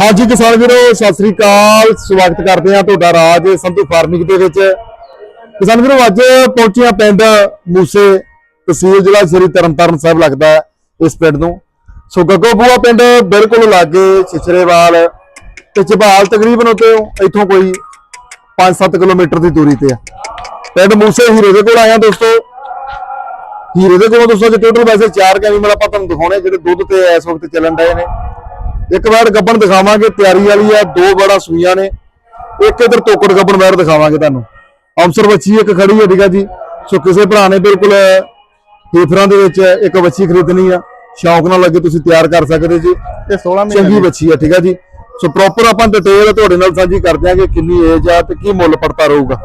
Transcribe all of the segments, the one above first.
ਹਾਂਜੀ ਕਿਸਾਨ ਵੀਰੋ, ਸਤਿ ਸ੍ਰੀ ਅਕਾਲ। ਸਵਾਗਤ ਕਰਦੇ ਹਾਂ ਤੁਹਾਡਾ ਰਾਜ ਸੰਧੂ ਫਾਰਮਿੰਗ ਦੇ ਵਿੱਚ। ਕਿਸਾਨ ਵੀਰੋ, ਅੱਜ ਪਹੁੰਚੇ ਹਾਂ ਪਿੰਡ ਮੂਸੇ ਤਹਿਸੀਲ ਜ਼ਿਲ੍ਹਾ ਸ੍ਰੀ ਤਰਨਤਾਰਨ ਸਾਹਿਬ ਲੱਗਦਾ ਹੈ, ਇਸ ਪਿੰਡ ਨੂੰ। ਸੋ ਗੱਗੋ ਬੂਆ ਪਿੰਡ ਬਿਲਕੁਲ ਲਾਗੇ, ਛਿਛਰੇਵਾਲ ਤੇ ਝਬਾਲ ਤਕਰੀਬਨ ਉਤੇ ਇੱਥੋਂ ਕੋਈ 5-7 ਕਿਲੋਮੀਟਰ ਦੀ ਦੂਰੀ ਤੇ ਆ। ਪਿੰਡ ਮੂਸੇ ਹੀਰੇ ਦੇ ਕੋਲ ਆਇਆ ਦੋਸਤੋ। ਹੀਰੇ ਦੇ ਕੋਲ ਦੋਸਤੋ ਜੇ ਟੋਟਲ ਵੈਸੇ 4 ਕੈਮੀਕਲ ਆਪਾਂ ਤੁਹਾਨੂੰ ਦਿਖਾਉਣੇ ਜਿਹੜੇ ਦੁੱਧ ਤੇ ਇਸ ਵਕਤ ਚੱਲਣ ਰਹੇ ਨੇ। ਇੱਕ ਵਾਰ ਗੱਬਣ ਦਿਖਾਵਾਂਗੇ ਤਿਆਰੀ ਵਾਲੀ ਆ ਦੋ ਬੜਾ ਸੂਈਆਂ ਨੇ। ਇੱਕ ਇਧਰ ਤੋਕੜ ਗੱਬਣ ਵਾਰ ਦਿਖਾਵਾਂਗੇ ਤੁਹਾਨੂੰ। ਅੰਸਰ ਬੱਚੀ ਇੱਕ ਖੜੀ ਹੈ ਠੀਕ ਆ ਜੀ। ਸੋ ਕਿਸੇ ਭਰਾ ਨੇ ਬਿਲਕੁਲ ਹੀਫਰਾਂ ਦੇ ਵਿੱਚ ਇੱਕ ਬੱਚੀ ਖਰੀਦਣੀ ਆ। ਸ਼ੌਂਕ ਨਾਲ ਲੱਗੇ ਤੁਸੀਂ ਤਿਆਰ ਕਰ ਸਕਦੇ ਜੀ। ਤੇ 16 ਚੰਗੀ ਮਹੀਨੇ ਬੱਚੀ ਆ ਠੀਕ ਆ ਜੀ। ਸੋ ਪ੍ਰੋਪਰ ਆਪਾਂ ਡਿਟੇਲ ਤੁਹਾਡੇ ਨਾਲ ਸਾਂਝੀ ਕਰ ਦਿਆਂਗੇ ਕਿੰਨੀ ਏਜ ਆ ਤੇ ਕੀ ਮੁੱਲ ਪੜਤਾ ਰਹੂਗਾ।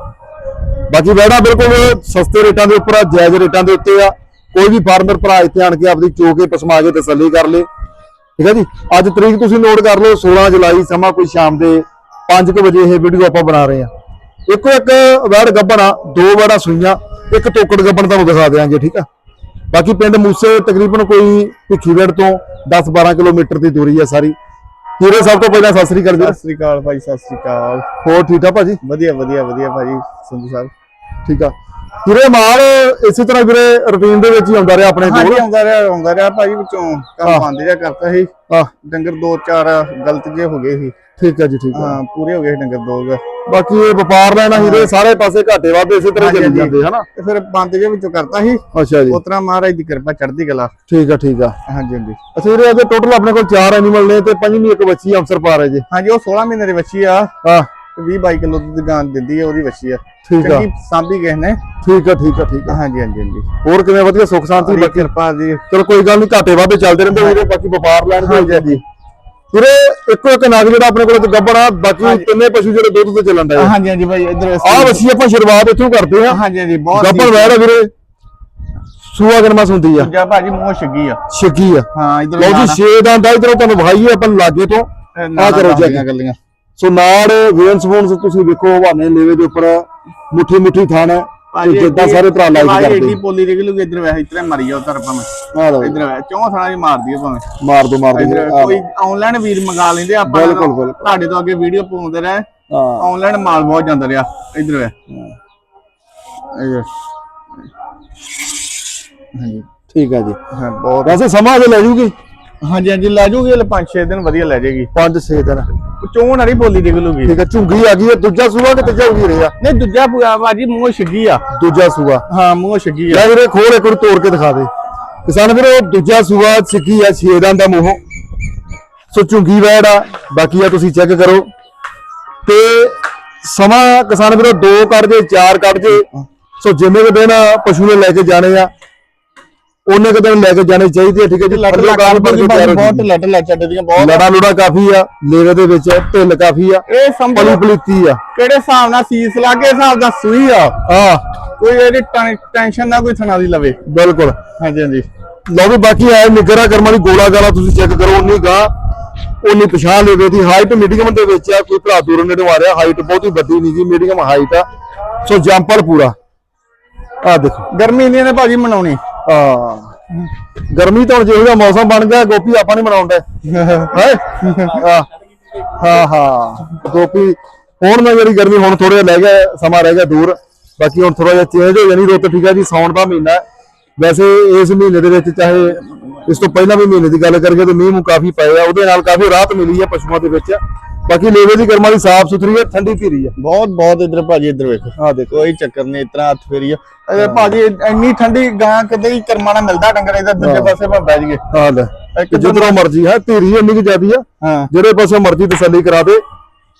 ਬਾਕੀ ਵੈੜਾ ਬਿਲਕੁਲ ਸਸਤੇ ਰੇਟਾਂ ਦੇ ਉੱਪਰ ਆ ਜਾਇਜ਼ ਰੇਟਾਂ ਦੇ ਉੱਤੇ ਆ। ਕੋਈ ਵੀ ਫਾਰਮਰ ਭਰਾ ਇੱਥੇ ਆਣ ਕੇ ਆਪਦੀ ਚੋਕੇ ਪਸਮਾ ਕੇ ਤਸੱਲੀ ਕਰ ਲੇ। ਠੀਕ ਹੈ ਜੀ? ਅੱਜ ਤਰੀਕ ਤੁਸੀਂ ਨੋਟ ਕਰ ਲਓ 16 ਜੁਲਾਈ ਸਮਾਂ ਕੋਈ ਸ਼ਾਮ ਦੇ 5:00 ਵਜੇ ਇਹ ਵੀਡੀਓ ਆਪਾਂ ਬਣਾ ਰਹੇ ਆ ਇੱਕੋ ਇੱਕ ਵੈੜ ਗੱਬਣ ਆ ਦੋ ਵੈੜਾਂ ਸੂਈਆਂ ਇੱਕ ਤੋਕੜ ਗੱਬਣ ਤੁਹਾਨੂੰ ਦਿਖਾ ਦਿਆਂਗੇ ਠੀਕ ਆ? ਬਾਕੀ ਪਿੰਡ ਮੂਸੇ ਤਕਰੀਬਨ ਕੋਈ ਭਿੱਖੀਵਿੰਡ ਤੋਂ 10-12 ਕਿਲੋਮੀਟਰ ਦੀ ਦੂਰੀ ਆ ਸਾਰੀ। ਹੀਰੇ ਸਭ ਤੋਂ ਪਹਿਲਾਂ ਸਤਿ ਸ੍ਰੀ ਅਕਾਲ ਵੀਰ? ਸਤਿ ਸ੍ਰੀ ਅਕਾਲ ਭਾਈ ਸਤਿ ਸ੍ਰੀ ਅਕਾਲ। ਹੋਰ ਠੀਕ ਠਾਕ ਭਾਜੀ? ਵਧੀਆ ਵਧੀਆ ਵਧੀਆ ਭਾਜੀ ਸੰਧੂ ਸਾਹਿਬ। ਠੀਕ ਆ। ਹੀਰੇ ਮਾਲ ਇਸੇ ਤਰ੍ਹਾਂ ਵੀਰੇ ਰੂਟੀਨ ਦੇ ਵਿੱਚ ਹੀ ਆਉਂਦਾ ਰਿਹਾ ਆਪਣੇ ਹਾਂਜੀ ਕੋਲ ਆਉਂਦਾ ਰਿਹਾ ਆਉਂਦਾ ਰਿਹਾ ਭਾਜੀ ਵਿੱਚੋਂ ਹਾਂ। ਕੰਮ ਬੰਦ ਜਿਹਾ ਕਰਤਾ ਸੀ। ਡੰਗਰ ਦੋ ਚਾਰ ਗਲਤ ਜੇ ਹੋ ਗਏ ਸੀ। ਠੀਕ ਆ ਜੀ ਠੀਕ ਹਾਂ ਪੂਰੇ ਹੋ ਗਏ ਸੀ ਡੰਗਰ ਦੋ ਕੁ। ਬਾਕੀ ਇਹ ਵਪਾਰ ਲੈਣਾ ਹੀਰੇ ਸਾਰੇ ਪਾਸੇ ਘਾਟੇ ਵਾਧੇ ਇਸੇ ਤਰ੍ਹਾਂ ਚੱਲੀ। ਜਾਂਦੇ ਹਨਾ? ਤੇ ਫਿਰ ਬੰਦ ਜੇ ਵਿੱਚੋਂ ਕਰਤਾ ਸੀ। ਅੱਛਾ ਜੀ। ਉਤਰਾ ਮਹਾਰਾਜ ਦੀ ਕਿਰਪਾ ਚੜ੍ਹਦੀ ਕਲਾ। ਠੀਕ ਆ ਠੀਕ ਆ। ਹਾਂਜੀ ਹਾਂਜੀ। ਵੀਰੇ ਇਹਦੇ ਟੋਟਲ ਆਪਣੇ ਕੋਲ 4 ਐਨੀਮਲ ਨੇ ਤੇ ਪੰਜਵੀਂ ਇੱਕ ਬੱਚੀ ਅਫਸਰ ਪਾ ਰਹੇ ਜੀ। ਹਾਂਜੀ ਉਹ 16 ਮਹੀਨੇ ਦੀ ਬੱਚੀ ਆ। ਹਾਂ। 20 22 ਕਿਲੋ ਦੁੱਧ ਗਾਂ ਦਿੰਦੀ ਹੈ ਉਹਦੀ ਬੱਚੀ ਆ। ਠੀਕ ਆ। ਸਾਂਭੀ ਗਏ ਨੇ। ਠੀਕ ਆ ਠੀਕ ਆ ਠੀਕ ਆ। ਹਾਂਜੀ ਹਾਂਜੀ ਹਾਂਜੀ। ਹੋਰ ਕਿਵੇਂ ਵਧੀਆ ਸੁੱਖ ਸ਼ਾਂਤੀ ਬਾਕੀ? ਕਿਰਪਾ ਦੀ ਚਲੋ ਕੋਈ ਗੱਲ ਨਹੀਂ ਘਾਟੇ ਵਾਧੇ ਚੱਲਦੇ ਰਹਿੰਦੇ ਵੀਰੇ ਬਾਕੀ ਵਪਾਰ ਲੈਣ ਦੇ ਹਾਂਜੀ ਵੀਰੇ ਇੱਕੋ ਇੱਕ ਨਗ ਜਿਹੜਾ ਆਪਣੇ ਕੋਲ ਗੱਬਣਾ ਬਾਕੀ ਤਿੰਨੇ ਪਸ਼ੂ ਜਿਹੜੇ ਦੁੱਧ ਤੇ ਚੱਲਣ ਆ। ਹਾਂਜੀ ਹਾਂਜੀ ਭਾਈ ਇਧਰ ਆਹ ਬੱਚੀ ਆਪਾਂ ਸ਼ੁਰੂਆਤ ਇੱਥੋਂ ਕਰਦੇ ਆ। ਹਾਂਜੀ ਹਾਂਜੀ ਬਹੁਤ ਗੱਬਣ ਵੈੜ ਆ ਵੀਰੇ। ਸੂਆ ਗਰਮਸ ਹੁੰਦੀ ਆ। ਜਾ ਭਾਜੀ ਮੂੰਹ ਛੱਗੀ ਆ। ਛੱਗੀ ਆ। ਹਾਂ ਇਧਰ ਲਓ ਜੀ ਛੇ ਦਾ ਅੰਦਾਜ਼ ਇਧਰੋਂ ਤੁਹਾਨੂੰ ਵਿਖਾਈਏ ਆਪਾਂ ਲਾਗੇ ਤੋਂ। ਆ ਕਰੋ ਜੀ ਗੱਲੀਆਂ। ਸੋ ਨਾੜ ਵੇਨਸ ਵੂਨਸ ਤੁਸੀਂ ਵੇਖੋ ਹਵਾਨੇ ਲੇਵੇ ਦੇ ਉੱਪਰ ਮੁੱਠੀ ਮੁੱਠੀ ਥਾਣ ਹੈ ਤੇ ਜਿੱਦਾਂ ਸਾਰੇ ਭਰਾ ਲਾਈਕ ਕਰਦੇ। ਏਡੀ ਪੋਲੀ ਨਿਕਲ ਲੂਗੀ ਇਧਰ ਵੈਸੇ ਇਤਰੇ ਮਰੀ ਜਾ ਉਧਰ ਭਾਵੇਂ। ਆ ਇਧਰ ਵੈ ਚੌਂ ਥਾਣਾ ਜੀ ਮਾਰਦੀ ਆ ਭਾਵੇਂ। ਮਾਰ ਦੋ ਮਾਰ ਦੋ ਕੋਈ ਆਨਲਾਈਨ ਵੀਰ ਮੰਗਾ ਲੈਂਦੇ ਆਪਾਂ ਬਿਲਕੁਲ, ਬਿਲਕੁਲ। ਤੁਹਾਡੇ ਤੋਂ ਅੱਗੇ ਵੀਡੀਓ ਪਾਉਂਦੇ ਰਹੇ। ਆਨਲਾਈਨ ਮਾਲ ਬਹੁਤ ਜਾਂਦਾ ਰਿਹਾ ਇਧਰ ਵੈ ਹਾਂਜੀ। ਠੀਕ ਹੈ ਜੀ। ਹਾਂ ਬਹੁਤ। ਵੈਸੇ ਸਮਾਂ ਜੇ ਲੈ ਜੂਗੀ? ਹਾਂਜੀ ਹਾਂਜੀ ਲੈ ਜੂਗੀ ਇਹ 5-6 ਦਿਨ ਵਧੀਆ ਲੈ ਜਾਏਗੀ 5-6 ਦਿਨ। ਚੌਂ ਵਾਲੀ ਬੋਲੀ ਨਿਕਲੂਗੀ। ਠੀਕ ਹੈ ਝੁੰਗੀ ਆ ਗਈ ਹੈ ਦੂਜਾ ਸੂਆ ਕਿ ਤੀਜਾ ਵੀ ਰਿਹਾ? ਨਹੀਂ ਦੂਜਾ ਪੂਆ ਬਾਜੀ ਮੂੰਹ ਛੱਗੀ ਆ। ਦੂਜਾ ਸੂਆ। ਹਾਂ ਮੂੰਹ ਛੱਗੀ ਆ। ਲੈ ਵੀਰੇ ਖੋਲ ਇੱਕ ਵਾਰ ਤੋੜ ਕੇ ਦਿਖਾ ਦੇ। ਕਿਸਾਨ ਵੀਰੇ ਦੂਜਾ ਸੂਆ ਸਿੱਕੀ ਆ ਛੇਦਾਂ ਦਾ ਮੂੰਹ। ਸੋ ਝੁੰਗੀ ਵੈੜ ਆ ਬਾਕੀ ਆ ਤੁਸੀਂ ਚੈੱਕ ਕਰੋ। ਤੇ ਸਮਾਂ ਕਿਸਾਨ ਵੀਰੋ ਦੋ ਕੱਢ ਜੇ ਚਾਰ ਕੱਢ ਜੇ। ਸੋ ਜਿੰਨੇ ਕੁ ਦਿਨ ਪਸ਼ੂ ਨੇ ਲੈ ਕੇ ਜਾਣੇ ਆ। ਉਹਨੇ ਕੁ ਦਿਨ ਲੈ ਕੇ ਜਾਣੇ ਚਾਹੀਦੇ ਆ ਠੀਕ ਹੈ ਜੀ? ਲੱਟ ਕੇ ਹੋ ਬਹੁਤ। ਲੱਟ ਲੱਟ ਦੀਆਂ ਬਹੁਤ। ਲੜਾ ਲੁੜਾ ਕਾਫੀ ਆ ਲੇਵੇ ਦੇ ਵਿੱਚ ਢਿੱਲ ਕਾਫੀ ਆ ਇਹ ਲਓ ਪਲੀਤੀ ਆ। ਕਿਹੜੇ ਹਿਸਾਬ ਨਾਲ ਸੀਸ ਲਾਗੇ ਹਿਸਾਬ ਦਾ ਸੂਈ ਆ। ਆ ਕੋਈ ਇਹਦੀ ਟੈਨ- ਟੈਨਸ਼ਨ ਨਾ ਕੋਈ ਥਣਾ ਦੀ ਲਵੇ। ਬਿਲਕੁਲ। ਹਾਂਜੀ ਹਾਂਜੀ। ਲਓ ਵੀ ਬਾਕੀ ਆਏ ਨਿਗਰਾ ਕਰਮ ਵਾਲੀ ਗੋਲਾ ਗਾਲਾ ਤੁਸੀਂ ਚੈੱਕ ਕਰੋ ਉਨੀ ਗਾ ਉਨੀ ਪਛਾਣ ਲੇਵੇ ਦੀ ਹਾਈਟ ਮੀਡੀਅਮ ਦੇ ਵਿੱਚ ਆ ਕੋਈ ਭਰਾ ਦੂਰੋਂ ਨੇੜੇ ਆ ਰਿਹਾ ਹਾਈਟ ਬਹੁਤੀ ਵੱਡੀ ਨਹੀਂ ਜੀ ਮੀਡੀਅਮ ਹਾਈਟ ਆ। ਸੋ ਜੰਪਲ ਪੂਰਾ। ਆ ਦੇਖੋ। ਗਰਮੀ ਨਹੀਂ ਨੇ ਭਾਜੀ ਮਨਾਉਣੀ। ਆ ਗਰਮੀ ਤਾਂ ਹੁਣ ਜਿਹੋ ਜਿਹਾ ਮੌਸਮ ਬਣ ਗਿਆ, ਗੋਪੀ ਆਪਾਂ ਨਹੀਂ ਮਨਾਉਂਦੇ। ਹੈ? ਹਾਂ। ਹਾਂ ਗੋਪੀ, ਹੁਣ ਨਾ ਜਿਹੜੀ ਗਰਮੀ, ਹੁਣ ਥੋੜਾ ਜਿਹਾ ਲੈ ਗਿਆ, ਸਮਾਂ ਰਹਿ ਗਿਆ ਦੂਰ। ਬਾਕੀ ਹੁਣ ਥੋੜਾ ਜਿਹਾ ਚੇਂਜ ਹੋ ਜਾਣੀ ਰੁੱਤ ਠੀਕ ਹੈ ਜੀ, ਸੌਣ ਦਾ ਮਹੀਨਾ ਵੈਸੇ ਇਸ ਮਹੀਨੇ ਦੇ ਵਿੱਚ ਚਾਹੇ ਇਸ ਤੋਂ ਪਹਿਲਾਂ ਵੀ ਮਹੀਨੇ ਦੀ ਗੱਲ ਕਰੀਏ, ਤੇ ਮੀਂਹ ਮੂੰਹ ਕਾਫੀ ਪਏ ਆ। ਉਹਦੇ ਨਾਲ ਕਾਫੀ ਰਾਹਤ ਮਿਲੀ ਹੈ ਪਸ਼ੂਆਂ ਦੇ ਵਿੱਚ। ਬਾਕੀ ਲੇਵੇ ਦੀ ਗਰਮਾ ਦੀ ਸਾਫ਼ ਸੁਥਰੀ ਹੈ ਠੰਡੀ ਧੀਰੀ ਹੈ। ਬਹੁਤ ਬਹੁਤ ਇਧਰ ਭਾਜੀ ਇਧਰ ਵੇਖੋ। ਆ ਦੇਖੋ। ਕੋਈ ਚੱਕਰ ਨਹੀਂ ਇਤਨਾ ਹੱਥ ਫੇਰੀ ਆ। ਅਰੇ ਭਾਜੀ ਇੰਨੀ ਠੰਡੀ ਗਾਂ ਕਦੇ ਹੀ ਕਰਮਾ ਨਾਲ ਮਿਲਦਾ ਡੰਗਰ ਇਹਦਾ ਦੂਜੇ ਪਾਸੇ ਬੈਠ ਗਏ ਹਾਂ ਲੈ ਜਿੱਧਰੋਂ ਮਰਜ਼ੀ ਹੈ ਧੀਰੀ ਇੰਨੀ ਕਿ ਜ਼ਿਆਦੀ ਆ। ਜਿਹੜੇ ਪਾਸੇ ਮਰਜ਼ੀ ਤਸੱਲੀ ਕਰਾ ਦੇ।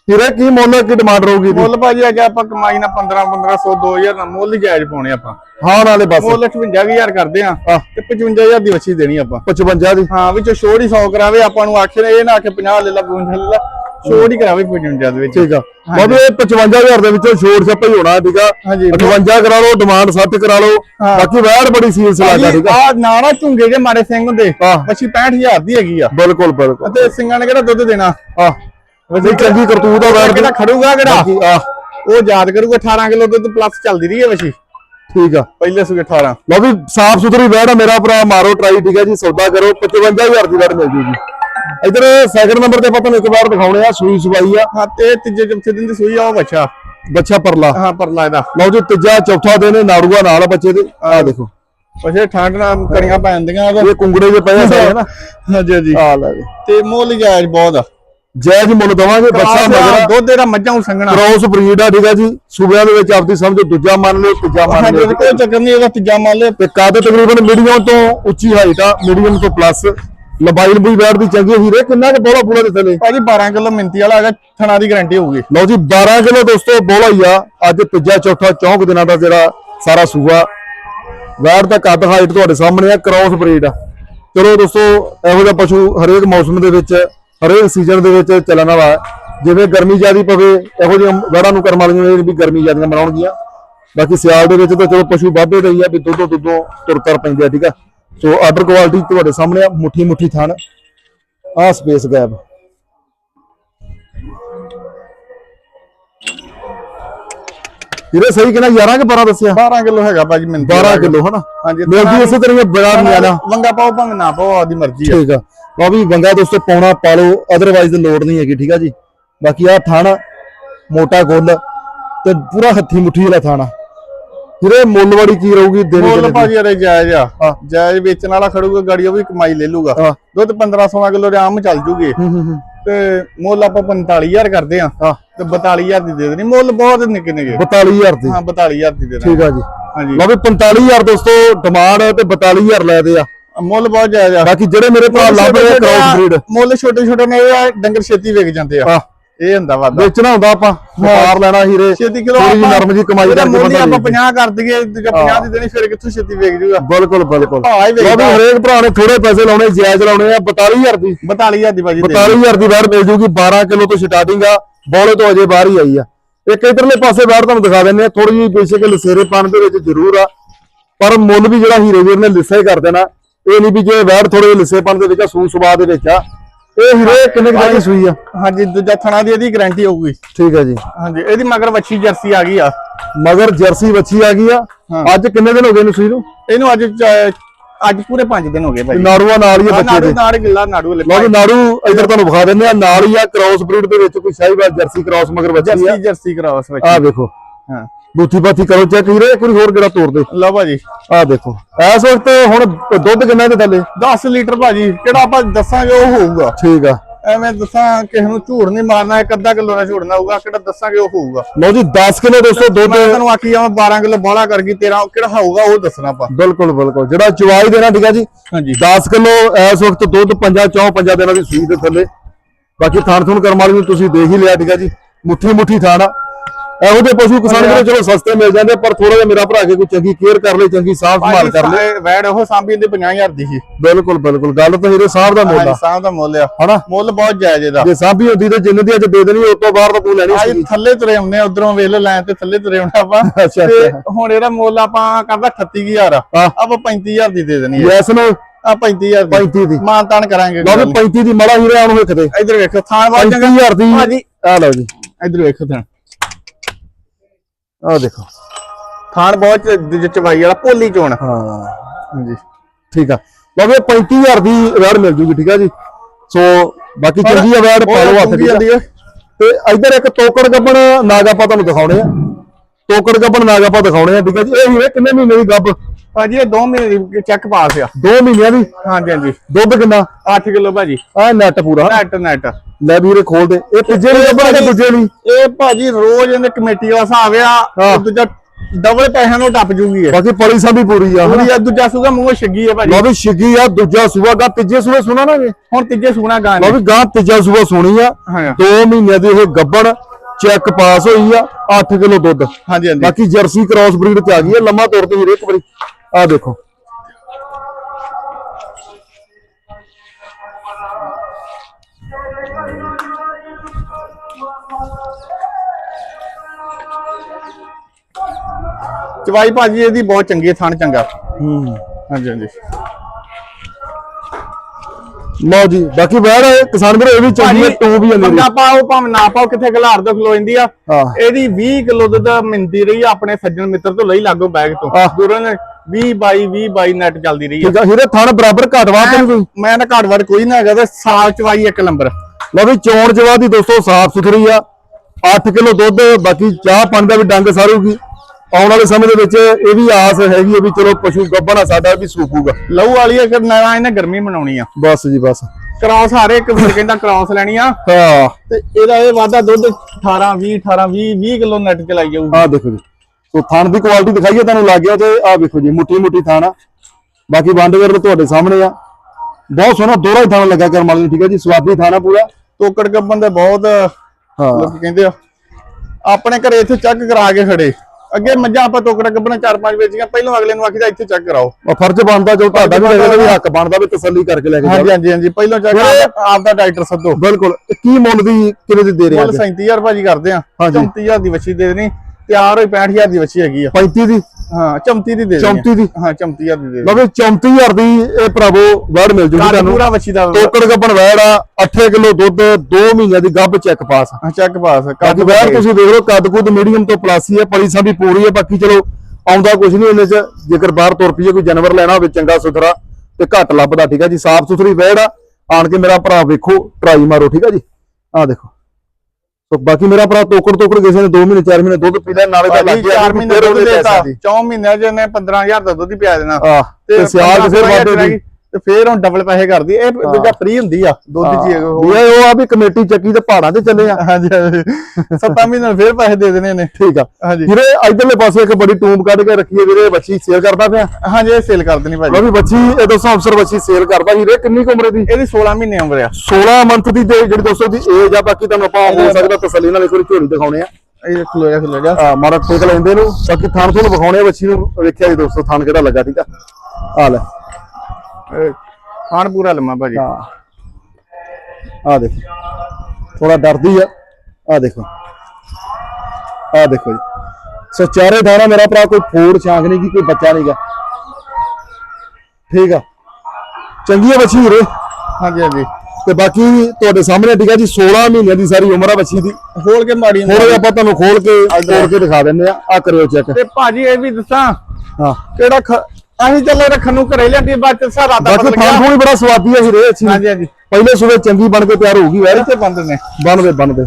ਤੇਰਾ ਕੀ ਮੁੱਲ ਕੀ ਡਿਮਾਂਡ ਰਹੂਗੀ ਮੁੱਲ ਭਾਜੀ ਅੱਜ ਆਪਾਂ ਕਮਾਈ ਨਾ 15 1500 2000 ਨਾਲ ਮੁੱਲ ਜਾਇਜ਼ ਪਾਉਣੇ ਆਪਾਂ। ਹਾਂ ਨਾਲੇ ਬਸ। ਮੁੱਲ 55000 ਕਰਦੇ ਆ। ਤੇ 55000 ਦੀ ਵੱਛੀ ਦੇਣੀ ਆਪਾਂ। 55 ਦੀ। ਹਾਂ ਵਿੱਚੋਂ ਛੋੜ ਹੀ 100 ਕਰਾਵੇ ਆਪਾਂ ਨੂੰ ਆਖੇ ਇਹ ਨਾ ਆਖੇ 50 ਲੈ ਲਾ 55 ਲੈ ਲਾ। ਛੋੜ ਹੀ ਕਰਾਵੇ 55 ਦੇ ਵਿੱਚ। ਠੀਕ ਆ। ਬਾਬੇ 55000 ਦੇ ਵਿੱਚੋਂ ਛੋੜ ਛੱਪਾ ਹੀ ਹੋਣਾ ਠੀਕ ਆ? ਹਾਂਜੀ। 58 ਕਰਾ ਲਓ ਡਿਮਾਂਡ 7 ਕਰਾ ਲਓ। ਬਾਕੀ ਵੈੜ ਬੜੀ ਸੀਰੀਅਸ ਲੱਗਾ ਠੀਕ ਆ? ਆ ਨਾ ਨਾ ਝੁੰਗੇ ਜੇ ਮਾਰੇ ਸਿੰਘ ਹੁੰਦੇ। ਵੱਛੀ 65000 ਦੀ ਹੈਗੀ ਆ। ਬਿਲਕੁਲ ਬਿਲਕੁਲ। ਤੇ ਸਿੰਘਾਂ ਨੇ ਕਿਹੜਾ ਦੁੱਧ ਦੇਣਾ? ਆ ਵੈਸੇ ਚੰਗੀ ਕਰਤੂਤ ਆ ਵੈੜ ਦੀ। ਕਿਹੜਾ ਖੜੂਗਾ ਕਿਹੜਾ? ਆ ਉਹ ਯਾਦ ਕਰੂਗਾ 18 ਕਿਲੋ ਦੁੱਧ ਪਲੱਸ ਚੱਲਦੀ ਰਹੀ ਹੈ ਵੱਛੀ ਠੀਕ ਆ। ਪਹਿਲੇ ਸੁਗੇ 18 ਲਓ ਵੀ ਸਾਫ਼ ਸੁਥਰੀ ਵੈੜ ਆ ਮੇਰਾ ਭਰਾ ਮਾਰੋ ਟਰਾਈ ਠੀਕ ਹੈ ਜੀ ਸੌਦਾ ਕਰੋ 55000 ਦੀ ਵੈੜ ਮਿਲ ਜੂਗੀ ਇਧਰ ਸੈਕਿੰਡ ਨੰਬਰ ਤੇ ਆਪਾਂ ਤੁਹਾਨੂੰ ਇੱਕ ਵਾਰ ਦਿਖਾਉਣੇ ਆ ਸੂਈ ਸਵਾਈ ਆ। ਹਾਂ ਤੇ ਤੀਜੇ ਚੌਥੇ ਦਿਨ ਦੀ ਸੂਈ ਆ ਉਹ ਬੱਚਾ। ਬੱਚਾ ਪਰਲਾ। ਹਾਂ ਪਰਲਾ ਇਹਦਾ। ਲਓ ਜੀ ਤੀਜਾ ਚੌਥਾ ਦਿਨ ਇਹ ਨਾੜੂਆ ਨਾਲ ਬੱਚੇ ਦੇ। ਆ ਦੇਖੋ। ਬੱਚੇ ਠੰਡ ਨਾਲ ਕੜੀਆਂ ਪੈ ਜਾਂਦੀਆਂ ਇਹ ਕੁੰਗੜੇ ਜੇ ਪਏ ਸਾਰੇ ਨਾ ਹਾਂਜੀ ਹਾਂਜੀ। ਆ ਲੈ ਤੇ ਮੁੱਲ ਜਾਇਜ਼ ਬਹੁਤ ਆ। ਜਾਇਜ਼ ਮੁੱਲ ਦਵਾਂਗੇ ਬੱਚਾ ਮਗਰ। ਦੁੱਧ ਇਹਦਾ ਮੱਝਾਂ ਨੂੰ ਸੰਗਣਾ ਕ੍ਰੋਸ ਬਰੀਡ ਆ ਠੀਕ ਆ ਜੀ। ਸੂਬਿਆਂ ਦੇ ਵਿੱਚ ਆਪਦੀ ਸਮਝੋ ਦੂਜਾ ਮੰਨ ਲਓ ਤੀਜਾ ਮੰਨ ਲਓ ਕੋਈ ਚੱਕਰ ਨਹੀਂ ਇਹਦਾ ਤੀਜਾ ਮੰਨ ਲਿਆ ਤੇ ਕੱਦ ਤਕਰੀਬਨ ਮੀਡੀਅਮ ਤੋਂ ਉੱਚੀ ਹਾਈਟ ਆ ਮੀਡੀਅਮ ਤੋਂ ਪਲੱਸ ਲੰਬਾਈ ਲੰਬੀ ਬੈਠ ਦੀ ਚੰਗੀ ਹੀਰੇ ਕਿੰਨਾ ਕੁ ਬੋਲਾ ਪੂਰਾ ਦਿੱਤੇ ਨੇ? ਭਾਜੀ 12 ਕਿਲੋ ਮਿੰਤੀ ਵਾਲਾ ਹੈਗਾ ਥਣਾ ਦੀ ਗਾਰੰਟੀ ਹੋਊਗੀ। ਲਓ ਜੀ 12 ਕਿਲੋ ਦੋਸਤੋ ਬੋਲਾ ਹੀ ਆ। ਅੱਜ ਤੀਜਾ ਚੌਥਾ ਚੌਂਕ ਦਿਨਾਂ ਦਾ ਜਿਹੜਾ ਸਾਰਾ ਸੂਆ। ਵੈੜ ਦਾ ਕੱਦ ਹਾਈਟ ਤੁਹਾਡੇ ਸਾਹਮਣੇ ਆ ਕ੍ਰੋਸ ਬਰੀਡ ਆ। ਚਲੋ ਦੋਸਤੋ ਇਹੋ ਜਿਹਾ ਪਸ਼ੂ ਹਰੇਕ ਮੌਸਮ ਦੇ ਵਿੱਚ ਹਰੇਕ ਸੀਜ਼ਨ ਦੇ ਵਿੱਚ ਚੱਲਣ ਵਾਲਾ। ਜਿਵੇਂ ਗਰਮੀ ਜ਼ਿਆਦੀ ਪਵੇ ਇਹੋ ਜਿਹੀਆਂ ਵੈੜਾਂ ਨੂੰ ਕਰਮ ਵਾਲੀਆਂ ਨੇ ਵੀ ਗਰਮੀ ਜ਼ਿਆਦੀਆਂ ਮਨਾਉਣਗੀਆਂ। ਬਾਕੀ ਸਿਆਲ ਦੇ ਵਿੱਚ ਤਾਂ ਚਲੋ ਪਸ਼ੂ ਵਾਧੇ ਰਹੀ ਆ ਵੀ ਦੁੱਧੋਂ ਦੁੱਧੋਂ ਤੁਰ ਕਰ ਪੈਂਦੇ ਆ ਠੀਕ ਆ? ਸੋ ਆਰਡਰ ਕੁਆਲਿਟੀ ਤੁਹਾਡੇ ਸਾਹਮਣੇ ਆ ਮੁੱਠੀ ਮੁੱਠੀ ਥਣ ਆ ਸਪੇਸ ਗੈਪ ਇਹਦੇ ਸਹੀ ਕਿਨਾ 11 ਕਿ 12 ਦੱਸਿਆ? 12 ਕਿਲੋ ਹੈਗਾ ਭਾਜੀ ਮਿੰਤੀ 12 ਕਿਲੋ ਹਨਾ? ਹਾਂਜੀ ਮਿਲਦੀ ਇਸੇ ਤਰ੍ਹਾਂ ਹੀ ਬੜਾ ਨਹੀਂ ਆਣਾ ਵੰਗਾ ਪਾਓ ਭਾਵੇਂ ਨਾ ਪਾਓ ਆਦੀ ਮਰਜ਼ੀ ਆ। ਠੀਕ ਆ। ਲਓ ਵੀ ਬੰਗਾ ਦੋਸਤੋ ਪਾਉਣਾ ਪਾ ਲਓ ਅਦਰਵਾਈਜ਼ ਲੋੜ ਨਹੀਂ ਹੈਗੀ ਠੀਕ ਆ ਜੀ? ਬਾਕੀ ਆ ਥਾਣਾ ਮੋਟਾ ਗੁੱਲ ਤੇ ਪੂਰਾ ਹੱਥੀ ਮੁੱਠੀ ਵਾਲਾ ਥਾਣਾ ਵੀਰੇ ਮੁੱਲ ਵਾਲੀ ਕੀ ਰਹੂਗੀ ਦੇਣੀ ਮੁੱਲ? ਭਾਜੀ ਅਰੇ ਜਾਇਜ਼ ਆ। ਹਾਂ। ਜਾਇਜ਼ ਵੇਚਣ ਵਾਲਾ ਖੜੂਗਾ ਗਾੜੀ ਉਹ ਵੀ ਕਮਾਈ ਲੈ ਲੂਗਾ। ਹਾਂ। ਦੁੱਧ 15 16 ਕਿਲੋ ਦੇ ਆਮ ਚੱਲ ਜੂਗੇ। ਹੂੰ ਹੂੰ ਹੂੰ। ਤੇ ਮੁੱਲ ਆਪਾਂ 45000 ਕਰਦੇ ਆ। ਹਾਂ। ਤੇ 42000 ਦੀ ਦੇ ਦੇਣੀ। ਮੁੱਲ ਬਹੁਤ ਨਿੱਕੇ ਨਿੱਕੇ। 42000 ਦੀ। ਹਾਂ 42000 ਦੀ ਦੇ ਦੇਣੀ। ਠੀਕ ਆ ਜੀ। ਹਾਂਜੀ। ਲਓ ਵੀ 45000 ਦੋਸਤੋ ਡਿਮਾਂਡ ਤੇ 42000 ਲੈ ਦੇ ਆ। ਮੁੱਲ ਬਹੁਤ ਜਾਇਜ਼ ਆ। ਬਾਕੀ ਜਿਹੜੇ ਮੇਰੇ ਭਰਾ ਲੱਭ ਰਹੇ ਕ੍ਰਾਸ ਬਰੀਡ ਮੁੱਲ ਛੋਟੇ ਛੋਟੇ ਨੇ ਇਹ ਡੰਗਰ ਛੇਤੀ ਵਿਕ ਜਾਂਦੇ ਆ। ਆ ਇਹ ਹੁੰਦਾ ਵਾਦਾ ਵੇਚਣਾ ਹੁੰਦਾ ਆਪਾਂ ਵਪਾਰ ਲੈਣਾ ਹੀਰੇ ਛੇਤੀ ਕਿਲੋ ਜਿਹੀ ਨਰਮ ਜੀ ਕਮਾਈ ਕਰਕੇ ਬੰਦਾ ਆਪਾਂ 50 ਕਰ ਦਈਏ ਦੂਜਾ 50 ਦੀ ਦੇਣੀ ਫਿਰ ਕਿੱਥੋਂ ਛੇਤੀ ਵਿਕ ਜੂਗਾ? ਬਿਲਕੁਲ ਬਿਲਕੁਲ। ਹੀ ਵੇਚਦਾ। ਹਰੇਕ ਭਰਾ ਨੇ ਥੋੜੇ ਪੈਸੇ ਲਾਉਣੇ ਜਾਇਜ਼ ਲਾਉਣੇ ਆ 42000 ਦੀ। 42000 ਦੀ ਬਾਜੀ ਦੇ 42000 ਦੀ ਵੈਟ ਮਿਲ ਜੂਗੀ 12 ਕਿਲੋ ਤੋਂ ਸਟਾਰਟਿੰਗ ਆ ਬੋਲੇ ਤੋਂ ਅਜੇ ਬਾਹਰ ਹੀ ਆਈ ਆ। ਇੱਕ ਇਧਰਲੇ ਪਾਸੇ ਵੈਟ ਤੁਹਾਨੂੰ ਦਿਖਾ ਦਿੰਨੇ ਆ ਥੋੜੀ ਜਿਹੀ ਬੇਸਿਕ ਲਸੇਰੇ ਪਾਣ ਦੇ ਵਿੱਚ ਜ਼ਰੂਰ ਆ ਪਰ ਮੁੱਲ ਵੀ ਜਿਹੜਾ ਹੀਰੇ ਵੀਰ ਨੇ ਲਿੱਸਾ ਹੀ ਕਰ ਦੇਣਾ। ਇਹ ਨਹੀਂ ਵੀ ਜੇ ਵੈਟ ਥੋੜੇ ਜਿਹੇ ਲਿੱਸੇ ਪਾਣ ਦੇ ਵਿੱਚ ਆ ਸੂ ਸੁਭਾਅ ਦੇ ਵਿੱਚ ਆ ਇਹ ਹੀਰੇ ਕਿੰਨੇ ਕੁ ਦੀ ਸੂਈ ਆ? ਹਾਂਜੀ ਦੂਜਾ ਥਣਾ ਦੀ ਇਹਦੀ ਗਾਰੰਟੀ ਹੋਊਗੀ। ਠੀਕ ਹੈ ਜੀ। ਹਾਂਜੀ ਇਹਦੀ ਮਗਰ ਵੱਛੀ ਜਰਸੀ ਆ ਗਈ ਆ। ਮਗਰ ਜਰਸੀ ਬੱਚੀ ਆ ਗਈ ਆ। ਹਾਂ। ਅੱਜ ਕਿੰਨੇ ਦਿਨ ਹੋ ਗਏ ਨੂੰ ਸੂਈ ਨੂੰ? ਇਹਨੂੰ ਅੱਜ ਚ- ਅੱਜ ਪੂਰੇ 5 ਦਿਨ ਹੋ ਗਏ ਭਾਈ। ਨਾੜੂਆ ਨਾਲ ਹੀ ਆ ਬੱਚੇ ਨਾੜੂ ਦੇ। ਨਾੜ ਗਿੱਲਾ ਨਾੜੂ ਵਾਲੇ ਲਓ ਨਾੜੂ ਇਧਰ ਤੁਹਾਨੂੰ ਵਿਖਾ ਦਿੰਦੇ ਆ। ਨਾਲ ਹੀ ਆ ਕ੍ਰਾਸ ਬਰੀਡ ਦੇ ਵਿੱਚ ਕੋਈ ਸ਼ਾਹੀਵਾਲ ਜਰਸੀ ਕ੍ਰਾਸ ਮਗਰ ਬੱਚੀ ਆ। ਜਰਸੀ ਜਰਸੀ ਕਰਾਸ ਵਿੱਚ ਆ ਵੇਖੋ। ਹਾਂ। ਬੂਥੀ ਬਾਥੀ ਕਰੋ ਚੈੱਕ ਹੀਰੇ ਇੱਕ ਵਾਰੀ ਹੋਰ ਕਿਹੜਾ ਤੋੜ ਦੇ ਲਓ ਭਾਜੀ। ਆ ਦੇਖੋ ਇਸ ਵਕਤ ਹੁਣ ਦੁੱਧ ਕਿੰਨਾ ਦੇ ਥੱਲੇ? 10 ਲੀਟਰ ਭਾਜੀ ਕਿਹੜਾ ਆਪਾਂ ਦੱਸਾਂਗੇ ਉਹ ਹੋਊਗਾ। ਠੀਕ ਆ। ਐਵੇਂ ਦੱਸਾਂ ਕਿਸੇ ਨੂੰ ਝੂਠ ਨਹੀਂ ਮਾਰਨਾ ਇੱਕ ਅੱਧਾ ਕਿਲੋ ਦਾ ਝੂਠਣਾ ਹੋਊਗਾ ਕਿਹੜਾ ਦੱਸਾਂਗੇ ਉਹ ਹੋਊਗਾ। ਲਓ ਜੀ 10 ਕਿਲੋ ਦੋਸਤੋ ਦੁੱਧ। ਮੈਂ ਤੁਹਾਨੂੰ ਆਖੀ ਜਾਵਾਂ 12 ਕਿਲੋ ਬੋਲਾ ਕਰ ਗਈ ਤੇਰਾ ਕਿਹੜਾ ਹੋਊਗਾ ਉਹ ਦੱਸਣਾ ਆਪਾਂ। ਬਿਲਕੁਲ ਬਿਲਕੁਲ। ਜਿਹੜਾ ਚਵਾਈ ਦੇਣਾ ਠੀਕ ਆ ਜੀ? ਹਾਂਜੀ। 10 ਕਿਲੋ ਇਸ ਵਕਤ ਦੁੱਧ ਪੰਜਾਂ ਚੌਂ ਪੰਜਾਂ ਦਿਨਾਂ ਦੀ ਸੂਈ ਦੇ ਥੱਲੇ। ਬਾਕੀ ਥਾਣ ਥੂਣ ਕਰਮ ਵਾਲੀ ਨੂੰ ਤੁਸੀਂ ਦੇਖ ਹੀ ਲਿਆ ਠੀਕ ਆ ਜੀ? ਮੁੱਠੀ ਮੁੱਠੀ ਥਾਣ ਇਹੋ ਜਿਹੇ ਪਸ਼ੂ ਕਿਸਾਨ ਕੋਲ ਚਲੋ ਸਸਤੇ ਮਿਲ ਜਾਂਦੇ ਪਰ ਥੋੜਾ ਜਿਹਾ ਮੇਰਾ ਭਰਾ ਕੇ ਕੋਈ ਚੰਗੀ ਕੇਅਰ ਕਰ ਲੈ ਚੰਗੀ ਸਾਫ਼ ਸੰਭਾਲ ਕਰ ਲੈ। ਵੈੜ ਉਹ ਸਾਂਭੀ ਦੇ 50000 ਦੀ ਸੀ। ਬਿਲਕੁਲ ਬਿਲਕੁਲ। ਗੱਲ ਤਾਂ ਹੀਰੇ ਸਾਹਿਬ ਦਾ ਮੁੱਲ ਆ। ਸਾਂਭ ਦਾ ਮੁੱਲ ਆ। ਹਨਾ? ਮੁੱਲ ਬਹੁਤ ਜਾਇਜ਼ ਇਹਦਾ। ਜੇ ਸਾਂਭੀ ਹੁੰਦੀ ਤੇ ਜਿੰਨ ਦੀ ਅੱਜ ਦੇ ਦੇਣੀ ਉਸ ਤੋਂ ਬਾਹਰ ਤਾਂ ਤੂੰ ਲੈਣੀ ਅੱਜ ਸੀ ਥੱਲੇ ਤੁਰੇ ਆ ਉਧਰੋਂ ਵੇਲੇ ਲੈਣ ਤੇ ਥੱਲੇ ਤੁਰੇ ਆਉਣਾ ਆਪਾਂ। ਅੱਛਾ ਤੇ ਹੁਣ ਇਹਦਾ ਮੁੱਲ ਆਪਾਂ ਕਰਦਾ 38000 ਹਾਂ। ਆਪਾਂ 35000 ਦੀ ਦੇ ਦੇਣੀ ਹੈ ਯੈਸ ਨੂੰ ਆ 35000 ਦੀ। 35 ਦੀ। ਮਾਨ ਤਾਨ ਕਰਾਂਗੇ ਲਓ ਵੀ 35 ਦੀ ਮੜਾ ਹੀਰੇ ਆਉਣ ਵੇਖਦੇ ਇਧਰ ਵੇਖੋ ਥਾਂ ਬਹੁਤ ਚੰਗਾ 35000 ਦੀ। ਆ ਲਓ ਜੀ। ਇਧਰ ਵੇਖੋ ਥਾਂ ਆ ਦੇਖੋ। ਥਾਂ ਬਹੁਤ ਚਵਾਈ ਵਾਲਾ ਭੋਲੀ ਚੋਣ। ਹਾਂ ਹਾਂਜੀ। ਠੀਕ ਆ। ਵੀ 35000 ਦੀ ਵੈੜ ਮਿਲ ਜੂਗੀ ਠੀਕ ਆ ਜੀ। ਸੋ ਬਾਕੀ ਚੰਗੀ ਆ ਵੈੜ ਪਾ ਲਓ ਹੱਥ ਹੈ ਤੇ ਇੱਧਰ ਇੱਕ ਤੋਕੜ ਗੱਬਣ ਨਾਗ ਆਪਾਂ ਤੁਹਾਨੂੰ ਦਿਖਾਉਣੇ ਆ। ਤੋਕੜ ਗੱਬਣ ਨਾਗ ਆਪਾਂ ਦਿਖਾਉਣੇ ਆ ਠੀਕ ਆ ਜੀ। ਇਹ ਹੀਰੇ ਕਿੰਨੇ ਮਹੀਨੇ ਦੀ ਗੱਬ? ਭਾਜੀ ਇਹ 2 ਮਹੀਨੇ ਦੀ ਚੈੱਕ ਪਾਸ ਆ। 2 ਮਹੀਨਿਆਂ ਦੀ? ਹਾਂਜੀ ਹਾਂਜੀ। ਦੁੱਧ ਕਿੰਨਾ? 8 ਕਿਲੋ ਭਾਜੀ। ਆ ਨੈਟ ਪੂਰਾ। ਨੈਟ ਨੈਟ ਲੈ ਵੀਰੇ ਖੋਲ ਦੇ। ਇਹ ਤੀਜੇ ਦੀ ਗੱਬਣ ਤੇ ਦੂਜੇ ਦੀ? ਇਹ ਭਾਜੀ ਰੋਜ਼ ਇਹਨੇ ਕਮੇਟੀ ਵਾਲਾ ਹਿਸਾਬ ਆ। ਦੂਜਾ ਡਬਲ ਪੈਸਿਆਂ ਨੂੰ ਟੱਪ ਜੂਗੀ ਇਹ। ਬਾਕੀ ਪਲੀ ਸਾਡੀ ਪੂਰੀ ਆ ਪੂਰੀ ਆ ਦੂਜਾ ਸੂਗਾ ਮੂੰਹ ਛੱਗੀ ਆ ਭਾਜੀ। ਲਓ ਵੀ ਛਿੱਗੀ ਆ ਦੂਜਾ ਸੂਆ ਗਾ ਤੀਜੇ ਸੂਏ ਸੁਣਾ ਨਾ ਜੀ ਹੁਣ ਤੀਜੇ ਸੂਣਾ ਗਾਂ ਲਓ ਵੀ ਗਾਂ ਤੀਜਾ ਸੂਆ ਸੁਣੀ ਆ। ਹਾਂ। 2 ਮਹੀਨਿਆਂ ਦੀ ਇਹ ਗੱਬਣ ਚੈੱਕ ਪਾਸ ਹੋਈ ਆ 8 ਕਿਲੋ ਦੁੱਧ। ਹਾਂਜੀ ਹਾਂਜੀ। ਬਾਕੀ ਜਰਸੀ ਕ੍ਰਾਸ ਬਰੀਡ ਚ ਆ ਗਈ ਹੈ ਲੰਮਾ ਤੌਰ ਤੇ ਵੀਰੇ ਇੱਕ ਵਾਰੀ। ਆ ਦੇਖੋ। ਚਵਾਈ ਭਾਜੀ ਇਹਦੀ ਬਹੁਤ ਚੰਗੀ ਹੈ ਥਣ ਚੰਗਾ। ਹੂੰ। ਹਾਂਜੀ ਹਾਂਜੀ। ਲਓ ਜੀ ਬਾਕੀ ਵੈੜ ਕਿਸਾਨ ਵੀਰੇ ਇਹ ਵੀ ਚੰਗੀ ਹੈ ਟੂ ਵੀ ਹੈ ਮੇਰੀ ਬੰਦਾ ਪਾਓ ਭਾਵੇਂ ਨਾ ਪਾਓ ਕਿੱਥੇ ਘਲਾੜ ਦੋ ਖਲੋ ਜਾਂਦੀ ਆ। ਹਾਂ। ਇਹਦੀ 20 ਕਿਲੋ ਦੁੱਧ ਮਿੰਦੀ ਰਹੀ ਆਪਣੇ ਸੱਜਣ ਮਿੱਤਰ ਤੋਂ ਲਈ ਲਾਗੋ ਬੈਗ ਤੋਂ। ਦੂਰੋਂ ਨੇ 20 22 20 22 ਨੈਟ ਚੱਲਦੀ ਰਹੀ ਆ। ਠੀਕ ਆ ਹੀਰੇ ਥਣ ਬਰਾਬਰ ਘਟਵਾ ਤੇ ਨੀ ਕੋਈ ਮੈਂ ਤਾਂ ਘੱਟ ਵੱਧ ਕੋਈ ਨਾ ਹੈਗਾ ਤੇ ਸਾਲ ਚਵਾਈ ਇੱਕ ਨੰਬਰ ਲਓ ਵੀ ਚੋਣ ਜਵਾ ਦੀ ਦੋਸਤੋ ਸਾਫ਼ ਸੁਥਰੀ ਆ। 8 ਕਿਲੋ ਦੁੱਧ ਬਾਕੀ ਚਾਹ ਪਾਣੀ ਦਾ ਵੀ ਡੰਗ ਸਾਰੂਗੀ। ਆਉਣ ਵਾਲੇ ਸਮੇਂ ਦੇ ਵਿੱਚ ਇਹ ਵੀ ਆਸ ਹੈਗੀ ਹੈ ਵੀ ਚਲੋ ਪਸ਼ੂ ਗੱਭਣਾ ਸਾਡਾ ਵੀ ਸੂਪੂਗਾ ਲਹੂ ਵਾਲੀ ਇੱਕ ਨਵਾਂ ਇਹਨੇ ਗਰਮੀ ਬਣਾਉਣੀ ਆ। ਬਸ ਜੀ ਬਸ। ਕ੍ਰਾਸ ਹਾਰੇ ਇੱਕ ਵੀਰ ਕਹਿੰਦਾ ਕ੍ਰਾਸ ਲੈਣੀ ਆ। ਹਾਂ। ਤੇ ਇਹਦਾ ਇਹ ਵਾਧਾ ਦੁੱਧ 18 20 18 20 20 ਕਿਲੋ ਨੈਟ ਚਲਾਈ ਜਾਊਗੀ। ਆਹ ਦੇਖੋ ਜੀ। ਸੋ ਥਣ ਦੀ ਕੁਆਲਿਟੀ ਦਿਖਾਈਏ ਤੁਹਾਨੂੰ ਲੱਗ ਗਿਆ ਤੇ ਆਹ ਵੇਖੋ ਜੀ ਮੁੱਠੀ ਮੁੱਠੀ ਥਣ ਆ। ਬਾਕੀ ਵੰਡਗਰ ਤਾਂ ਤੁਹਾਡੇ ਸਾਹਮਣੇ ਆ। ਬਹੁਤ ਸੋਹਣਾ ਦੋਹਰਾ ਹੀ ਥਣ ਲੱਗਾ ਕਰਮ ਵਾਲੇ ਨੂੰ ਠੀਕ ਹੈ ਜੀ ਸਵਾਦੀ ਥਾਣਾ ਪੂਰਾ। ਤੋਕੜ ਗੱਬਨ ਦੇ ਬਹੁਤ ਹਾਂ। ਲੋਕੀ ਕਹਿੰਦੇ ਆ ਆਪਣੇ ਘਰੇ ਇੱਥੇ ਚੈੱਕ ਕਰਾ ਕੇ ਖੜੇ। ਅੱਗੇ ਮੱਝਾਂ ਆਪਾਂ ਤੋਕੜ ਗੱਬਨ ਚਾਰ ਪੰਜ ਵੇਚੀਆਂ ਪਹਿਲਾਂ ਅਗਲੇ ਨੂੰ ਆਖੀਦਾ ਇੱਥੇ ਚੈੱਕ ਕਰਾਓ। ਉਹ ਫਰਜ਼ ਬਣਦਾ ਜੋ ਤੁਹਾਡਾ ਵੀ ਲੱਗਦਾ ਵੀ ਹੱਕ ਬਣਦਾ ਵੀ ਤਸੱਲੀ ਕਰਕੇ ਲੈ ਕੇ ਜਾਓ ਹਾਂਜੀ ਹਾਂਜੀ ਹਾਂਜੀ ਪਹਿਲਾਂ ਚੈੱਕ ਆਪ ਦਾ ਡਾਕਟਰ ਸੱਦੋ। ਬਿਲਕੁਲ। ਕੀ ਮੁੱਲ ਦੀ ਕਿਵੇਂ ਦੀ ਦੇ ਰਿਹਾ ਮੁੱਲ 37000 ਭਾਜੀ ਕਰਦੇ ਆ ਹਾਂਜੀ। 34000 ਦੀ ਵੱਛੀ ਦੇ ਦੇਣੀ। ਤਿਆਰ ਹੋਈ 65000 ਦੀ ਵੱਛੀ ਹੈਗੀ ਆ। 35 ਦੀ? ਹਾਂ 34 ਦੀ ਦੇ ਆ। 34 ਦੀ? ਹਾਂ 34000 ਦੀ ਦੇ ਲਓ ਵੀ 34000 ਦੀ ਇਹ ਭਰਾਵੋ ਵਰਡ ਮਿਲ ਜੂਗੀ ਤੁਹਾਨੂੰ। ਪੂਰਾ ਵੱਛੀ ਦਾ ਟੋਕੜ ਗੱਬਣ ਵੈੜ ਆ 8 ਕਿਲੋ ਦੁੱਧ 2 ਮਹੀਨਿਆਂ ਦੀ ਗੱਭ ਚੈੱਕ ਪਾਸ ਹਾਂ ਚੈੱਕ ਪਾਸ ਕੱਦ ਵੈੜ ਤੁਸੀਂ ਦੇਖ ਲਓ ਕੱਦ ਕੁੱਦ ਮੀਡੀਅਮ ਤੋਂ ਪਲੱਸ ਹੀ ਹੈ ਪਲੀ ਸਾਡੀ ਪੂਰੀ ਹੈ ਬਾਕੀ ਚਲੋ ਆਉਂਦਾ ਕੁਝ ਨਹੀਂ ਇਹਨੇ ਚ। ਜੇਕਰ ਬਾਹਰ ਤੁਰ ਪਈਏ ਕੋਈ ਜਾਨਵਰ ਲੈਣਾ ਹੋਵੇ ਚੰਗਾ ਸੁਥਰਾ ਤੇ ਘੱਟ ਲੱਭਦਾ ਠੀਕ ਹੈ ਜੀ। ਸਾਫ਼ ਸੁਥਰੀ ਵੈੜ ਆ। ਆਣ ਕੇ ਮੇਰਾ ਭਰਾ ਵੇਖੋ ਟਰਾਈ ਮਾਰੋ ਠੀਕ ਹੈ ਜੀ? ਆਹ ਦੇਖੋ। ਸੋ ਬਾਕੀ ਮੇਰਾ ਭਰਾ ਤੋਕੜ ਤੋਕੜ ਕਿਸੇ ਨੇ 2 ਮਹੀਨੇ 4 ਮਹੀਨੇ ਦੁੱਧ ਪੀ ਲਿਆ ਨਾਲੇ ਤਾਂ ਲੱਗ ਭਾਜੀ ਗਿਆ 4 ਮਹੀਨੇ ਦੁੱਧ ਦੇਤਾ ਪੈਸਿਆਂ ਦੀ। 4 ਮਹੀਨਿਆਂ ਚ ਇਹਨੇ 15000 ਦਾ ਦੁੱਧ ਹੀ ਪਿਆ ਦੇਣਾ। ਤੇ ਸਿਆਲ ਕਿਸੇ 15,000 ਵਾਧੇ ਰਹਿ ਦੀ। ਤੇ ਫੇਰ ਹੁਣ ਡਬਲ ਪੈਸੇ ਕਰਦੀ ਇਹ ਦੂਜਾ ਫ੍ਰੀ ਹੁੰਦੀ ਆ ਦੁੱਧ ਉਹ- ਇਹ ਉਹ ਆ ਵੀ ਕਮੇਟੀ ਚੱਕੀ ਤੇ ਪਹਾੜਾਂ ਤੇ ਚੱਲੇ ਆ। ਹਾਂਜੀ ਹਾਂਜੀ। ਸੱਤਾਂ ਮਹੀਨਿਆਂ ਨੂੰ ਫੇਰ ਪੈਸੇ ਦੇ ਦੇਣੇ ਨੇ। ਠੀਕ ਆ। ਹਾਂਜੀ। ਵੀਰੇ ਇਧਰਲੇ ਪਾਸੇ ਇੱਕ ਬੜੀ ਟੂਮ ਕੱਢ ਕੇ ਰੱਖੀ ਹੈ ਵੀਰੇ ਬੱਚੀ ਸੇਲ ਕਰਦਾ ਪਿਆ। ਹਾਂਜੀ ਇਹ ਸੇਲ ਕਰ ਦੇਣੀ ਭਾਜੀ। ਵੀ ਬੱਚੀ ਇਹ ਦੋਸਤੋ ਅਫਸਰ ਬੱਚੀ ਸੇਲ ਕਰਦਾ ਵੀਰੇ ਕਿੰਨੀ ਉਮਰ ਦੀ? ਇਹਦੀ 16 ਮਹੀਨੇ ਉਮਰ ਆ। 16 ਮੰਥ ਦੀ ਤੇ ਜਿਹੜੀ ਦੋਸਤੋ ਦੀ ਏਜ ਆ ਬਾਕੀ ਤੁਹਾਨੂੰ ਆਪਾਂ ਹੋ ਸਕਦਾ ਤਸੱਲੀ ਨਾਲ ਇੱਕ ਵਾਰੀ ਝੋਲੀ ਦਿਖਾਉਣੇ ਆ। ਇਹ ਖਲੋ ਜਾ ਖਲੋ ਜਾ। ਆ ਮਾਰਾ ਟੇਕ ਲੈਂਦੇ ਨੂੰ। ਬਾਕੀ ਥਾਣ ਤੁਹਾਨੂੰ ਵਿਖਾਉਣੇ ਆ ਬੱਚੀ ਨੂੰ ਵੇਖਿਆ ਜੀ ਦੋਸਤੋ ਥਾਣ ਕਿਹੜਾ ਲੱਗਾ ਠੀਕ ਆ? ਆ ਲੈ। ਖਾਣ ਪੂਰਾ ਲੰਮਾ ਭਾਜੀ। ਹਾਂ। ਆ ਦੇਖੋ। ਥੋੜਾ ਡਰਦੀ ਆ। ਆ ਦੇਖੋ। ਆ ਦੇਖੋ ਜੀ। ਸੋ ਚਾਰੇ ਮੇਰਾ ਭਰਾ ਕੋਈ ਫੋੜ ਛਾਂਗ ਨਹੀਂ ਕੀ ਕੋਈ ਬੱਚਾ ਨਹੀਂਗਾ ਠੀਕ ਆ। ਚੰਗੀ ਆ ਬੱਚੀ ਵੀਰੇ। ਹਾਂਜੀ ਹਾਂਜੀ। ਤੇ ਬਾਕੀ ਤੁਹਾਡੇ ਸਾਹਮਣੇ ਠੀਕ ਆ ਜੀ 16 ਮਹੀਨਿਆਂ ਦੀ ਸਾਰੀ ਉਮਰ ਆ ਬੱਚੀ ਦੀ। ਖੋਲ ਕੇ ਮਾੜੀ ਜਿਹਾ ਆਪਾਂ ਤੁਹਾਨੂੰ ਖੋਲ ਕੇ ਤੋੜ ਕੇ ਦਿਖਾ ਦਿੰਦੇ ਆ। ਆ ਕਰਿਓ ਚੈੱਕ ਤੇ ਭਾਜੀ ਇਹ ਵੀ ਦੱਸਾਂ ਹਾਂ। ਕਿਹੜਾ ਅਸੀਂ ਚੱਲੇ ਰੱਖਣ ਨੂੰ ਘਰੇ ਲਿਆਂਦੀ ਬਾਅਦ ਚ ਸਾਰਾ ਦਾ ਬਾਕੀ ਪਤਾ ਥਾਂ ਥੂਣ ਬੜਾ ਸਵਾਦੀ ਆ ਹੀਰੇ ਅੱਛੀ ਹਾਂਜੀ ਹਾਂਜੀ। ਪਹਿਲੇ ਸੂਬੇ ਚੰਗੀ ਬਣ ਕੇ ਤਿਆਰ ਹੋਊਗੀ ਵੈਰ। ਇੱਥੇ ਬੰਦ ਨੇ। ਬਣਦੇ ਬਣਦੇ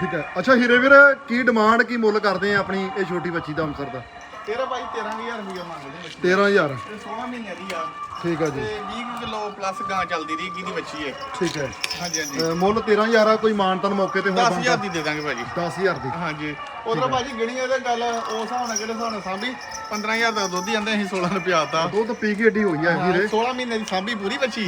ਠੀਕ ਹੈ। ਅੱਛਾ ਹੀਰੇ ਵੀਰ ਕੀ ਡਿਮਾਂਡ ਕੀ ਮੁੱਲ ਕਰਦੇ ਆ ਆਪਣੀ ਇਹ ਛੋਟੀ ਬੱਚੀ ਦਾ ਅੰਸਰ ਦਾ? ਤੇਰਾ ਭਾਈ 13000 ਰੁਪਏ ਮੰਗਦੇ ਨੇ 13000 ਤੇ 16 ਮਹੀਨਿਆਂ ਦੀ ਆ ਠੀਕ ਆ ਜੀ। ਤੇ 20 ਕਿਲੋ ਪਲੱਸ ਗਾਂ ਚੱਲਦੀ ਰਹੀ ਕਿਹਦੀ ਬੱਚੀ ਹੈ ਠੀਕ ਹੈ ਹਾਂਜੀ ਹਾਂਜੀ। ਮੁੱਲ 13000 ਆ ਕੋਈ ਮਾਨਤਨ ਮੌਕੇ ਤੇ ਹੋਰ 10000 ਦੀ ਦੇ ਦਾਂਗੇ ਭਾਜੀ। 10000 ਦੀ। ਹਾਂਜੀ। ਉਧਰੋਂ ਭਾਜੀ ਗਿਣੀਆਂ ਤੇ ਗੱਲ ਉਸ ਹਿਸਾਬ ਨਾਲ ਕਿਹੜੇ ਹਿਸਾਬ ਨਾਲ ਸਾਂਭੀ? 15000 ਦਾ ਦੁੱਧ ਹੀ ਜਾਂਦੇ ਅਸੀਂ 16 ਰੁਪਏ ਆਤਾ ਦੁੱਧ ਪੀ ਕੇ ਏਡੀ ਹੋਈ ਆ ਵੀਰੇ। 16 ਮਹੀਨੇ ਦੀ ਸਾਂਭੀ ਪੂਰੀ ਬੱਚੀ।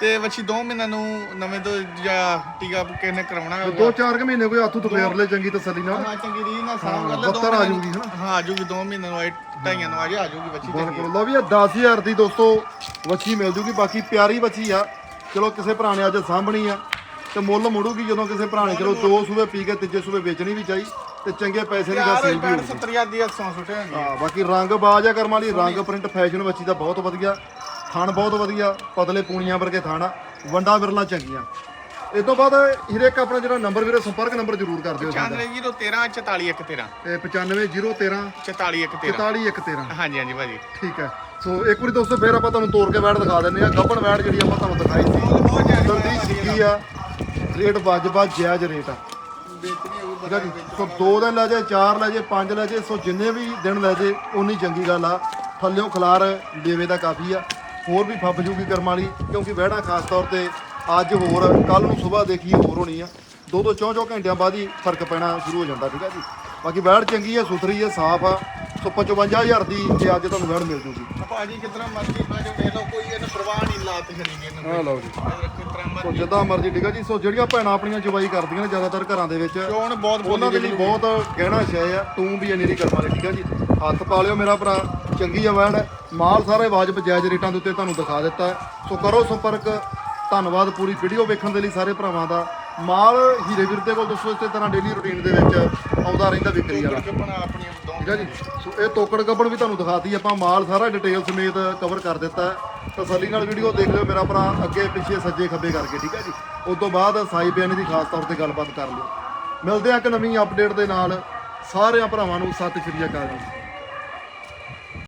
ਤੇ ਬੱਚੀ 2 ਮਹੀਨਿਆਂ ਨੂੰ ਨਵੇਂ ਤੋਂ ਜਾਂ ਟੀਕਾ ਕਿਸੇ ਨੇ ਕਰਾਉਣਾ ਹੋਊਗਾ। ਦੋ ਚਾਰ ਕੁ ਮਹੀਨੇ ਕੋਈ ਹੱਥ ਤੋਂ ਫੇਰ ਲੈ ਚੰਗੀ ਤਸੱਲੀ ਨਾਲ। ਹਾਂ ਚੰਗੀ ਰੀਝ ਨਾਲ ਸਾਂਭ ਕਰ ਲੈ ਦੋ ਬੱਤਰ ਆ ਮਹੀਨਿਆਂ ਜਾਊਗੀ, ਨੂੰ- ਹਾਂ ਆ ਜੂਗੀ 2 ਮਹੀਨਿਆਂ ਨੂੰ ਆਏ ਢਾਈਆਂ ਨੂੰ ਆ ਜਾ ਆ ਜੂਗੀ ਬੱਚੀ ਚੰਗੀ ਬਿਲਕੁਲ ਲਓ ਵੀ ਇਹ 10000 ਦੀ ਦੋਸਤੋ ਬੱਚੀ ਮਿਲ ਜੂਗੀ ਬਾਕੀ ਪਿਆਰੀ ਬੱਚੀ ਆ। ਚਲੋ ਕਿਸੇ ਭਰਾ ਨੇ ਅੱਜ ਸਾਂਭਣੀ ਆ ਤੇ ਮੁੱਲ ਮੁੜੂਗੀ ਜਦੋਂ ਕਿਸੇ ਭਰਾ ਨੇ। ਚਲੋ ਦੋ ਸੂਬੇ ਪੀ ਕੇ ਤੀਜੇ ਸੂਬੇ ਵੇਚਣੀ ਵੀ ਚਾਹੀ ਤੇ ਚੰਗੇ ਪੈਸੇ ਦੀ ਯਾਰ ਗੱਲ ਹੋਈ ਵੀ ਪੈਂਹਠ, ਹੋਊਗੀ। 70000 ਦੀ 100 ਸੁੱਟੇ ਹੋਣਗੇ ਹਾਂ ਬਾਕੀ ਰੰਗ ਬਾਜ ਆ ਕਰਮ ਵਾਲੀ ਰੰਗ ਪ੍ਰਿੰਟ ਫੈਸ਼ਨ ਬੱਚੀ ਦਾ ਬਹੁਤ ਵਧੀਆ। ਥਣ ਬਹੁਤ ਵਧੀਆ ਪਤਲੇ ਪੂਣੀਆਂ ਵਰਗੇ ਥਣ ਆ। ਵੰਡਾ ਵਿਰਲਾ ਚੰਗੀਆਂ। ਇਸ ਤੋਂ ਬਾਅਦ ਹੀਰੇ ਇੱਕ ਆਪਣਾ ਜਿਹੜਾ ਨੰਬਰ ਵੀਰੇ ਸੰਪਰਕ ਨੰਬਰ ਜ਼ਰੂਰ ਕਰ ਦਿਓ ਜੀ 9013 44113 ਇਹ 95013 44113 44113 ਹਾਂਜੀ ਹਾਂਜੀ ਭਾਜੀ। ਠੀਕ ਹੈ। ਸੋ ਇੱਕ ਵਾਰੀ ਦੋਸਤੋ ਫੇਰ ਆਪਾਂ ਤੁਹਾਨੂੰ ਤੋੜ ਕੇ ਵੈੜ ਦਿਖਾ ਦਿੰਦੇ ਆ ਗੱਬਣ ਵੈੜ ਜਿਹੜੀ ਆਪਾਂ ਤੁਹਾਨੂੰ ਦਿਖਾਈ ਸੀ। ਸਿੱਕੀ ਆ। ਰੇਟ ਵੱਜ-ਵੱਜ ਜਾਇਜ਼ ਰੇਟ ਆ। ਠੀਕ ਆ ਜੀ। ਸੋ ਦੋ ਦਿਨ ਲੈ ਜੇ ਚਾਰ ਲੈ ਜੇ ਪੰਜ ਲੈ ਜੇ ਸੋ ਜਿੰਨੇ ਵੀ ਦਿਨ ਲੈ ਜੇ ਉਨੀ ਚੰਗੀ ਗੱਲ ਆ। ਥੱਲਿਓਂ ਖਲਾਰ ਲੇਵੇ ਦਾ ਕਾਫੀ ਆ। ਹੋਰ ਵੀ ਫੱਬ ਜੂਗੀ ਕਰਮ ਵਾਲੀ ਕਿਉਂਕਿ ਵਹਿੜਾ ਖਾਸ ਤੌਰ ਤੇ ਅੱਜ ਹੋਰ ਕੱਲ ਨੂੰ ਸਵੇਰ ਦੇਖੀ ਹੋਰ ਹੋਣੀ ਆ। ਦੋ ਦੋ ਚੌਂ ਚੌਂ ਘੰਟਿਆਂ ਬਾਅਦ ਹੀ ਫ਼ਰਕ ਪੈਣਾ ਸ਼ੁਰੂ ਹੋ ਜਾਂਦਾ ਠੀਕ ਆ ਜੀ? ਬਾਕੀ ਵਹਿੜ ਚੰਗੀ ਆ ਸੁਥਰੀ ਆ ਸਾਫ਼ ਆ। ਸੋ 55000 ਦੀ ਤੇ ਅੱਜ ਤੁਹਾਨੂੰ ਵਹਿੜ ਮਿਲ ਜੂਗੀ। ਭਾਜੀ ਕਿਤਨਾ ਮਰਜ਼ੀ ਬਾਜੋ ਵੇਖ ਲਓ ਕੋਈ ਇਹਨੂੰ ਪ੍ਰਵਾਹ ਨਹੀਂ ਲਾਤ ਛੜੀ ਇਹਨੂੰ ਆ ਲਓ ਜੀ। ਕਿਤਨਾ ਸੋ ਮਰਜ਼ੀ। ਜਿੱਦਾਂ ਮਰਜ਼ੀ ਠੀਕ ਆ ਜੀ? ਸੋ ਜਿਹੜੀਆਂ ਭੈਣਾਂ ਆਪਣੀਆਂ ਜਵਾਈ ਕਰਦੀਆਂ ਨੇ ਜ਼ਿਆਦਾਤਰ ਘਰਾਂ ਦੇ ਵਿੱਚ ਚੋਣ ਬਹੁਤ ਉਹਨਾਂ ਦੇ ਲਈ ਬਹੁਤ ਗਹਿਣਾ ਸ਼ੈ ਆ ਤੂੰ ਵੀ ਅਨੇਰੀ ਕਰਮਾ ਲਈ ਠੀਕ ਆ ਜੀ? ਹੱਥ ਪਾ ਲਿਓ ਮੇਰਾ ਭਰਾ ਚੰਗੀ ਅਵੈੜ ਮਾਲ ਸਾਰੇ ਵਾਜਬ ਜਾਇਜ਼ ਰੇਟਾਂ ਦੇ ਉੱਤੇ ਤੁਹਾਨੂੰ ਦਿਖਾ ਦਿੱਤਾ। ਹੈ। ਸੋ ਕਰੋ ਸੰਪਰਕ ਧੰਨਵਾਦ ਪੂਰੀ ਵੀਡੀਓ ਵੇਖਣ ਦੇ ਲਈ ਸਾਰੇ ਭਰਾਵਾਂ ਦਾ। ਮਾਲ ਹੀਰੇ ਵੀਰ ਦੇ ਕੋਲ ਦੱਸੋ ਇਸੇ ਤਰ੍ਹਾਂ ਡੇਲੀ ਰੁਟੀਨ ਦੇ ਵਿੱਚ ਆਉਂਦਾ ਰਹਿੰਦਾ ਵਿਕਰੀ ਵਾਲਾ। ਠੀਕ ਆ ਜੀ? ਸੋ ਇਹ ਤੋਕੜ ਗੱਬੜ ਵੀ ਤੁਹਾਨੂੰ ਦਿਖਾਤੀ ਆਪਾਂ ਮਾਲ ਸਾਰਾ ਡਿਟੇਲ ਸਮੇਤ ਕਵਰ ਕਰ ਦਿੱਤਾ। ਹੈ। ਤਸੱਲੀ ਨਾਲ ਵੀਡੀਓ ਦੇਖ ਲਿਓ ਮੇਰਾ ਭਰਾ ਅੱਗੇ ਪਿੱਛੇ ਸੱਜੇ ਖੱਬੇ ਕਰਕੇ ਠੀਕ ਹੈ ਜੀ? ਉਸ ਤੋਂ ਬਾਅਦ ਸਾਈ ਬਿਆਨੀ ਦੀ ਖਾਸ ਤੌਰ ਤੇ ਗੱਲਬਾਤ ਕਰ ਲਿਓ। ਮਿਲਦੇ ਆ ਇੱਕ ਨਵੀਂ ਅਪਡੇਟ ਦੇ ਨਾਲ। ਸਾਰਿਆਂ ਭਰਾਵਾਂ ਨੂੰ ਸਤਿ ਸ਼੍ਰੀ ਅਕਾਲ ਜੀ।